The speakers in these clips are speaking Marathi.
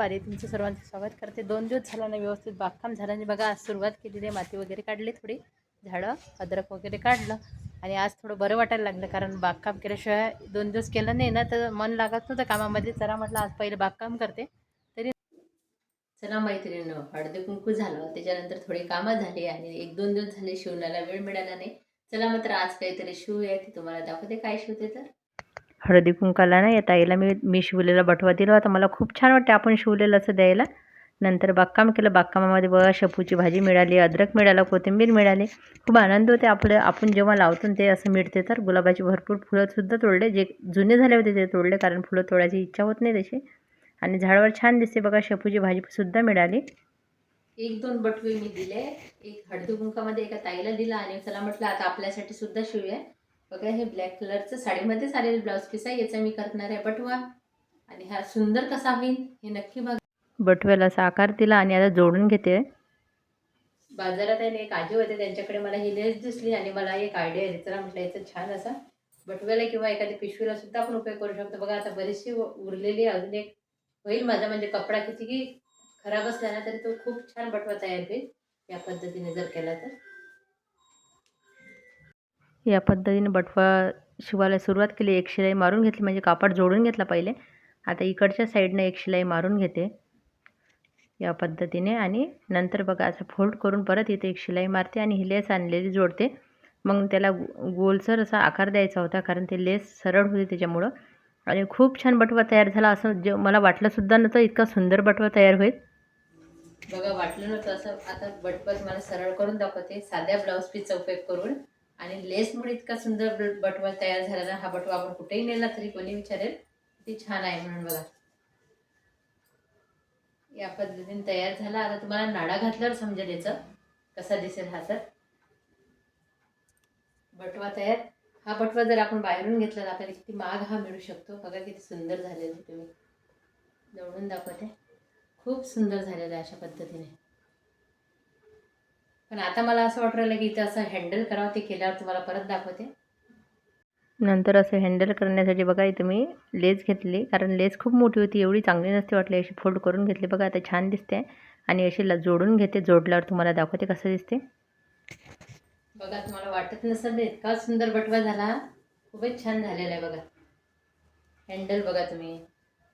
पारे तुमचं सर्वांचं स्वागत करते. दोन दिवस झाला ना व्यवस्थित बागकाम झाल्याने बघा आज सुरुवात केलेली आहे. माती वगैरे काढली थोडी. झाडं अद्रक वगैरे काढलं. आणि आज थोडं बरं वाटायला लागलं कारण बागकाम केल्याशिवाय दोन दिवस केलं नाही ना तर मन लागत नव्हतं कामामध्ये. चला म्हटलं आज पहिले बागकाम करते. तरी चला मैत्रिणीनं हळदी कुंकू झालं. त्याच्यानंतर थोडी कामं झाली आणि एक दोन दिवस झाले शिवण्याला वेळ मिळाला नाही. चला मात्र आज काहीतरी शिवूया. ते तुम्हाला दाखवते काय शिवते तर. हळदी कुंकाला ना या ताईला मी मी शिवलेला बटवा दिला होता. मला खूप छान वाटते आपण शिवलेलं असं द्यायला. नंतर बागकाम केलं. बागकामामध्ये बघा शेपूची भाजी मिळाली अद्रक मिळालं कोथिंबीर मिळाली. खूप आनंद होते आपलं. आपण जेव्हा लावतो ते असं मिळते तर. गुलाबाची भरपूर फुलंसुद्धा तोडले. जे जुने झाले होते ते तोडले कारण फुलं तोडायची इच्छा होत नाही तशी. आणि झाडावर छान दिसते बघा शेपूची भाजीसुद्धा मिळाली. एक दोन बटवे मी दिले. एक हळदी कुंकामध्ये एका ताईला दिला आणि चला म्हटलं आता आपल्यासाठी सुद्धा शिवूया. बघा हे ब्लॅक कलरचं साडीमध्येच आलेलं ब्लाऊज पीस आहे याचा मी करणार आहे बटवा. आणि हा सुंदर कसा होईल हे नक्की बघा. बटव्याला असा आकार दिला आणि आता जोडून घेते. बाजारात आहे ना एक आजी होते त्यांच्याकडे मला ही लेस दिसली आणि मला एक आयडिया आहे चला म्हटलं याचं छान असा. बटव्याला किंवा एखाद्या पिशवीला सुद्धा आपण उपयोग करू शकतो. बघा आता बरीचशी उरलेली अजून एक होईल माझा म्हणजे कपडा किती की खराब असला ना तरी तो खूप छान बटवा तयार होईल या पद्धतीने जर केला तर. या पद्धतीने बटवा शिवायला सुरुवात केली. एक शिलाई मारून घेतली म्हणजे कापड जोडून घेतला पहिले. आता इकडच्या साईडनं एक शिलाई मारून घेते. या पद्धतीने आणि नंतर बघा असं फोल्ड करून परत इथे एक शिलाई मारते आणि ही लेस आणलेली जोडते. मग त्याला गोलसर असा आकार द्यायचा होता कारण ते लेस सरळ होते त्याच्यामुळं. आणि खूप छान बटवा तयार झाला. असं जे मला वाटलंसुद्धा नव्हतं इतका सुंदर बटवा तयार होईल. बघा वाटलं नव्हतं असं. आता बटवा तुम्हाला सरळ करून दाखवते. साध्या ब्लाऊज पीसचा उपयोग करून. आणि लेसमुळे इतका सुंदर बटवा तयार झाला ना हा बटवा आपण कुठेही नेला तरी कोणी विचारेल किती छान आहे म्हणून बघा. या पद्धतीने तयार झाला. आता तुम्हाला नाडा घातल्यावर समजेल याचं कसा दिसेल हा तर. बटवा तयार. हा बटवा जर आपण बाहेरून घेतला तर आपल्याला किती महाग हा मिळू शकतो. बघा किती सुंदर झालेला आहे तुम्ही. जवळून दाखवते. खूप सुंदर झालेलं आहे अशा पद्धतीने. पण आता मला असं वाटू राहिलं की इथं असं हँडल करावं ते केल्यावर तुम्हाला परत दाखवते. नंतर असं हँडल करण्यासाठी बघा इथं मी लेस घेतली. कारण लेस खूप मोठी होती एवढी चांगली नसते वाटली. अशी फोल्ड करून घेतली. बघा आता छान दिसते. आणि अशी ल जोडून घेते. जोडल्यावर तुम्हाला दाखवते कसं दिसते. बघा तुम्हाला वाटत नसेल इतका सुंदर बटवा झाला. खूपच छान झालेला आहे बघा. हँडल बघा तुम्ही.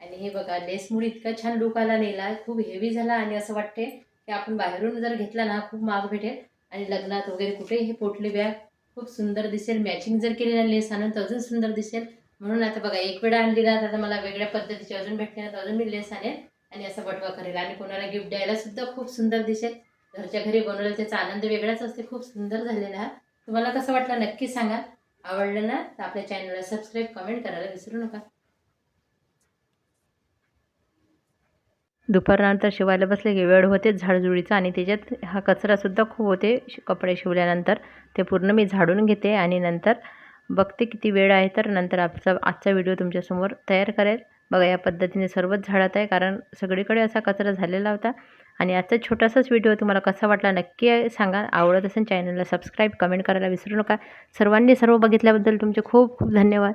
आणि हे बघा लेसमुळे इतका छान लुक आला नेला. खूप हेवी झाला आणि असं वाटते की आपण बाहेरून जर घेतला ना खूप महाग भेटेल. आणि लग्नात वगैरे कुठेही हे पोटली बॅग खूप सुंदर दिसेल. मॅचिंग जर केली ना लेस आणून तर अजून सुंदर दिसेल. म्हणून आता बघा एक वेळा आणली ना तर आता मला वेगळ्या पद्धतीची अजून भेटते ना तर अजून मी लेस आणेल आणि असा बटवा करेल. आणि कोणाला गिफ्ट द्यायला सुद्धा खूप सुंदर दिसेल. घरच्या घरी बनवलं त्याचा आनंद वेगळाच असते. खूप सुंदर झालेला हा. तुम्हाला कसं वाटलं नक्की सांगा. आवडलं ना तर आपल्या चॅनलला सबस्क्राईब कमेंट करायला विसरू नका. दुपारनंतर शिवायला बसले की वेळ होते झाडझुडीचा आणि त्याच्यात हा कचरासुद्धा खूप होते श- कपडे शिवल्यानंतर. ते पूर्ण मी झाडून घेते आणि नंतर बघते किती वेळ आहे तर नंतर आजचा आजचा व्हिडिओ तुमच्यासमोर तयार करेल. बघा या पद्धतीने सर्वच झाडत आहे कारण सगळीकडे असा कचरा झालेला होता. आणि आजचा छोटासाच व्हिडिओ तुम्हाला कसा वाटला नक्की सांगा. आवडत असेल चॅनलला सबस्क्राईब कमेंट करायला विसरू नका. सर्वांनी सर्व बघितल्याबद्दल तुमचे खूप खूप धन्यवाद.